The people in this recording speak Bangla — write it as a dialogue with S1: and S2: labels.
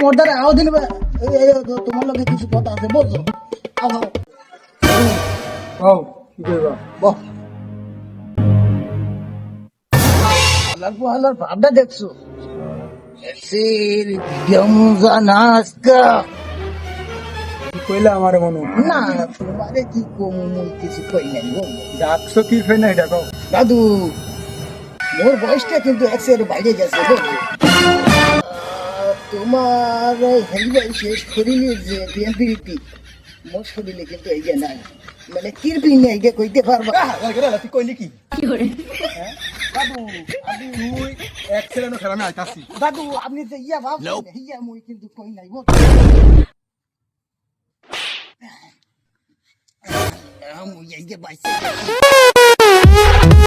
S1: মোর দ্বারা আও দিন তোমার লগে কিছু কথা আছে বলছো? আও আও।
S2: কি কইবা?
S1: বহ। আল্লাহর পোহালার ভাবটা দেখছ? এসের গমজা নাস্কা
S2: কি কইলা আমার মনে?
S1: না তোমারে কি কম কিছু কই নাই
S2: ডাকছো কি ফেই না এটা কও
S1: দাদু মোর বয়সটা কিন্তু এক্সের বাইরে গেছে তোমার হেলবাই শেষ করিলে যে বিএনপি মোর শরীরে কিন্তু এই যে নাই। মানে কিরপি নেই গে কইতে পারবা?
S2: তুই কইলি কি হ্যাঁ? দাদু আমি মুই এক্সেলেন্ট খেলা আমি আইতাছি।
S1: দাদু আপনি যে ইয়া ভাব ইয়া মুই কিন্তু কই নাই গো। মুই এই যে বাইসে